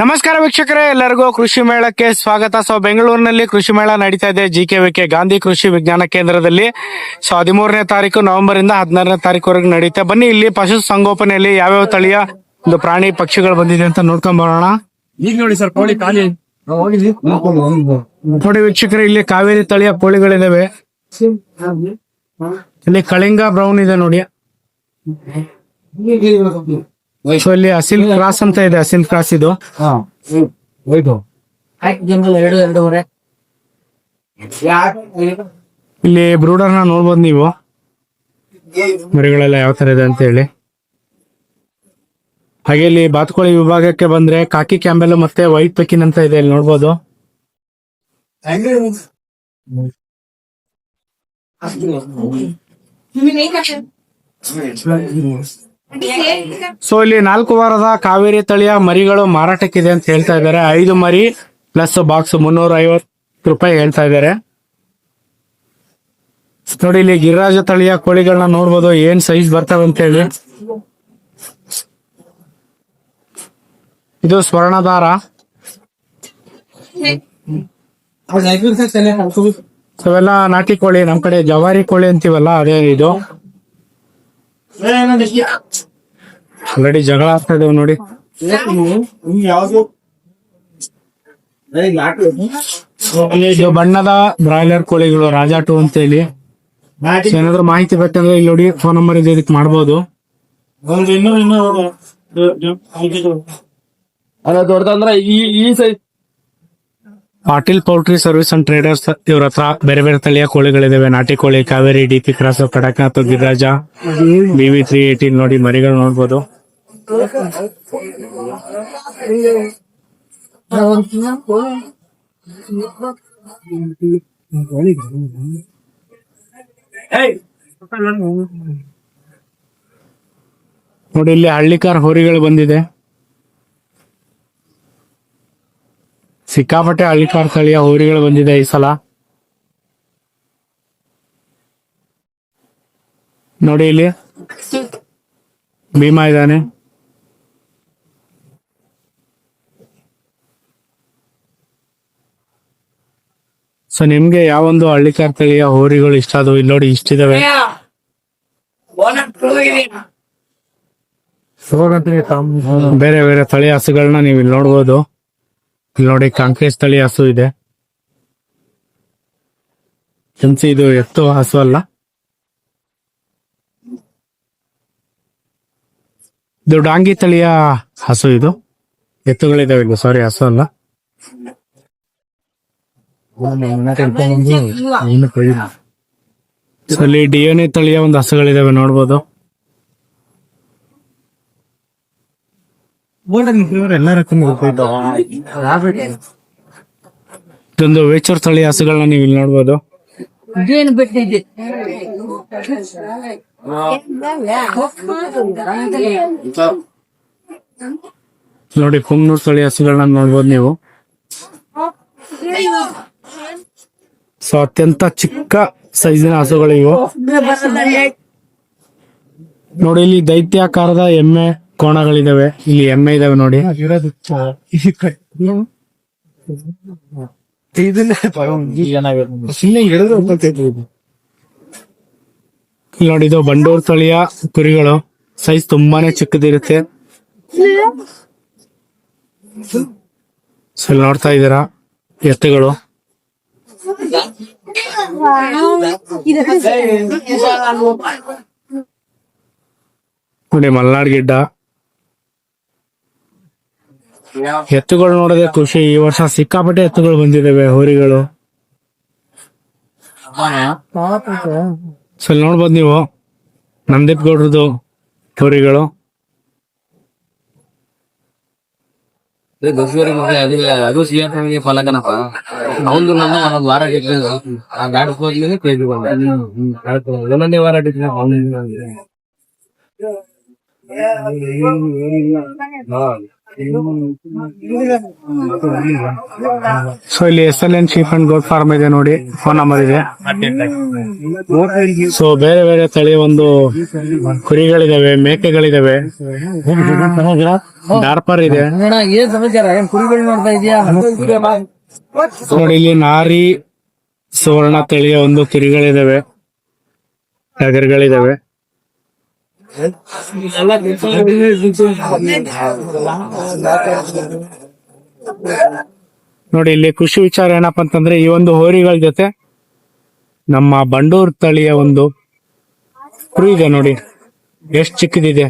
ನಮಸ್ಕಾರ ವೀಕ್ಷಕರೇ ಎಲ್ಲರಿಗೂ ಕೃಷಿ ಮೇಳಕ್ಕೆ ಸ್ವಾಗತ. ಸೊ ಬೆಂಗಳೂರಿನಲ್ಲಿ ಕೃಷಿ ಮೇಳ ನಡೀತಾ ಇದೆ. G K V K Gandhi ಕೃಷಿ ವಿಜ್ಞಾನ ಕೇಂದ್ರದಲ್ಲಿ. ಸೊ ಹದಿಮೂರನೇ ತಾರೀಕು ನವೆಂಬರ್ ಇಂದ ಹದಿನಾರನೇ ತಾರೀಕುವರೆಗೆ ನಡೀತಾ. ಬನ್ನಿ ಇಲ್ಲಿ ಪಶು ಸಂಗೋಪನೆಯಲ್ಲಿ ಯಾವ್ಯಾವ ತಳಿಯ ಒಂದು ಪ್ರಾಣಿ ಪಕ್ಷಿಗಳು ಬಂದಿದೆ ಅಂತ ನೋಡ್ಕೊಂಡ್ ಬರೋಣ. ಈಗ ನೋಡಿ ಸರ್ ಕೋಳಿ ಖಾಲಿ ನೋಡಿ ವೀಕ್ಷಕರೇ ಇಲ್ಲಿ ಕಾವೇರಿ ತಳಿಯ ಕೋಳಿಗಳಿದಾವೆ. ಇಲ್ಲಿ ಕಳಿಂಗ ಬ್ರೌನ್ ಇದೆ ನೋಡಿ. ಸೊ ಇಲ್ಲಿ ಅಸಿಲ್ ಕ್ರಾಸ್ ಅಂತ ಇದೆ ಅಸಿಲ್ ಕ್ರಾಸ್ ಇದು. ಹೋಯ್ತು ಎರಡು ಎರಡೂವರೆ ಇಲ್ಲಿ ಬ್ರೂಡರ್ನ ನ ನೋಡ್ಬೋದು ನೀವು. ಮರಿಗಳೆಲ್ಲ ಯಾವ ತರ ಇದೆ ಅಂತ ಹೇಳಿ. ಹಾಗೆ ಇಲ್ಲಿ ಬಾತುಕೋಳಿ ವಿಭಾಗಕ್ಕೆ ಬಂದ್ರೆ ಕಾಕಿ ಕ್ಯಾಂಬೆಲ್ ಮತ್ತೆ ವೈಟ್ ಪೆಕಿನ್ ಅಂತ ಇದೆ ಇಲ್ಲಿ ನೋಡ್ಬೋದು. ಸೊ ಇಲ್ಲಿ ನಾಲ್ಕು ವಾರದ ಕಾವೇರಿ ತಳಿಯ ಮರಿಗಳು ಮಾರಾಟಕ್ಕಿದೆ ಅಂತ ಹೇಳ್ತಾ ಇದ್ದಾರೆ. ಐದು ಮರಿ ಪ್ಲಸ್ ಬಾಕ್ಸ್ ಮುನ್ನೂರ ಐವತ್ತು ರೂಪಾಯಿ ಹೇಳ್ತಾ ಇದ್ದಾರೆ. ನೋಡಿ ಇಲ್ಲಿ ಗಿರಿರಾಜ ತಳಿಯ ಕೋಳಿಗಳನ್ನ ನೋಡ್ಬೋದು. ಏನ್ ಸೈಜ್ ಬರ್ತವೆ ಅಂತ ಹೇಳಿ. ಇದು ಸ್ವರ್ಣದಾರ. ಸೊ ಇವೆಲ್ಲ ನಾಟಿ ಕೋಳಿ ನಮ್ ಕಡೆ ಜವಾರಿ ಕೋಳಿ ಅಂತೀವಲ್ಲ ಅದೇ ಇದು. ಆಲ್ರೆಡಿ ಜಗಳ ಆಗ್ತಾ ಇದಾವೆ ನೋಡಿ ಇದು ಬಣ್ಣದ ಬ್ರಾಯ್ಲರ್ ಕೋಳಿಗಳು ರಾಜಾ ಟು ಅಂತ ಹೇಳಿ ಏನಾದ್ರು ಮಾಹಿತಿ ಬೇಕಂದ್ರೆ ಇಲ್ಲಿ ನೋಡಿ ಫೋನ್ ನಂಬರ್ ಇದೆ ಇದಕ್ಕೆ ಮಾಡ್ಬೋದು. ಅಲ್ಲ ದೊಡ್ಡದಂದ್ರೆ ಈ ಈ size Patil poultry service and traders ಇವ್ರ ಹತ್ರ ಬೇರೆ ಬೇರೆ ತಳಿಯ ಕೋಳಿಗಳಿದಾವೆ. ನಾಟಿ ಕೋಳಿ Kaveri DP cross Kadaknath Giriraja. BV three eighteen ನೋಡಿ ಮರಿಗಳು ನೋಡ್ಬೋದು. ನೋಡಿ ಇಲ್ಲಿ ಹಳ್ಳಿಕಾರ್ ಹೋರಿಗಳು ಬಂದಿದೆ. ಸಿಕ್ಕಾಪಟ್ಟೆ ಹಳ್ಳಿಕಾರ್ ತಳಿಯ ಹೋರಿಗಳು ಬಂದಿದೆ ಈ ಸಲ. ನೋಡಿ ಇಲ್ಲಿ. ಭೀಮಾ ಇದ್ದಾನೆ. ಸೊ ನಿಮ್ಗೆ ಯಾವೊಂದು ಹಳ್ಳಿಕಾರ್ ತಳಿಯ ಹೋರಿಗಳು ಇಷ್ಟ? ಅದು ಇಲ್ಲಿ ನೋಡಿ ಇಷ್ಟಿದಾವೆ. ಬೇರೆ ಬೇರೆ ತಳಿ ಹಸುಗಳನ್ನ ನೀವು ಇಲ್ಲಿ ನೋಡ್ಬೋದು. ಇಲ್ಲಿ ನೋಡಿ ಕಾಂಕ್ರೀ ಸ್ಥಳೀಯ ಹಸು ಇದೆ. ಎಂಸಿ ಇದು ಎತ್ತು ಹಸು ಅಲ್ಲ. ಇದು ಡಾಂಗಿ ತಳಿಯ ಹಸು ಇದು. ಎತ್ತುಗಳಿದಾವೆ ಇದು ಸಾರಿ ಹಸು ಅಲ್ಲ. ಅಲ್ಲಿ ಡಿಯೋನಿ ತಳಿಯ ಒಂದು ಹಸುಗಳಿದಾವೆ ನೋಡ್ಬೋದು. ಇದೊಂದು. ವೇಚೂರ್ ತಳಿ ಹಸುಗಳನ್ನ ನೀವು ಇಲ್ಲಿ ನೋಡ್ಬೋದು. ಬಿಟ್ಟಿದ್ದೆ? ನೋಡಿ ಕುಮ್ನೂರ್ ತಳಿ ಹಸುಗಳನ್ನ ನೋಡ್ಬೋದು ನೀವು. ಸೊ ಅತ್ಯಂತ ಚಿಕ್ಕ ಸೈಜಿನ ಹಸುಗಳು ಇವು ನೋಡಿ ಇಲ್ಲಿ ದೈತ್ಯಾಕಾರದ ಎಮ್ಮೆ ಕೋಣಗಳಿದಾವೆ ಇಲ್ಲಿ ಎಮ್ಮೆ ಇದಾವೆ ನೋಡಿ. ಇಲ್ಲಿ ನೋಡಿ ಇದು ಬಂಡೂರ್ ತಳಿಯ ಕುರಿಗಳು. ಸೈಜ್ ತುಂಬಾನೇ ಚಿಕ್ಕದಿರುತ್ತೆ. ಸೊ ಇಲ್ಲಿ ನೋಡ್ತಾ ಇದ್ದೀರಾ ಎತ್ತುಗಳು. ನೋಡಿ ಮಲ್ನಾಡ್ ಗಿಡ್ಡ. ಎತ್ತುಗಳು ನೋಡಿದ್ರೆ ಖುಷಿ ಈ ವರ್ಷ ಸಿಕ್ಕಾಪಟ್ಟೆ ಎತ್ತುಗಳು ಬಂದಿದ್ದಾವೆ ಹೋರಿಗಳು ಸೊ ಇಲ್ಲಿ ನೋಡ್ಬೋದು ನೀವು ನಂದೀಪ್ ಗೌಡ್ರದ್ದು ಹೋರಿಗಳು ಅದು ಫಲಕನಪ್ಪ ಅವನು ನನ್ನ ಒಂದೊಂದು ವಾರ ಇಟ್ಟಿದ್ದು ಆ ಗಾಡಿ ಹೋದ್ಮೇಲೆ ಕೇಳಿ ಬಂದ ಒಂದೊಂದೇ ವಾರ ಇಟ್ಟಿದ್ದ ಸೊ ಇಲ್ಲಿ S L N sheep and goat farm ಇದೆ ನೋಡಿ. ಫೋನ್ ನಂಬರ್ ಇದೆ. ಸೊ ಬೇರೆ ಬೇರೆ ತಳಿಯ ಒಂದು ಕುರಿಗಳಿದಾವೆ, ಮೇಕೆಗಳಿದಾವೆ. ಡಾರ್ಪರ್ ಇದೆ. ನೋಡಿ, ಇಲ್ಲಿ ನಾರಿ, ಸುವರ್ಣ ತಳಿಯ ಒಂದು ಕುರಿಗಳಿದಾವೆ, ಟಗರ್ಗಳಿದಾವೆ. ನೋಡಿ, ಇಲ್ಲಿ ಕೃಷಿ ವಿಚಾರ ಏನಪ್ಪ ಅಂತಂದ್ರೆ, ಈ ಒಂದು ಹೋರಿಗಳ ಜೊತೆ ನಮ್ಮ ಬಂಡೂರ್ ತಳಿಯ ಒಂದು ಕುರಿ ಇದೆ ನೋಡಿ. ಎಷ್ಟು ಚಿಕ್ಕದಿದೆ.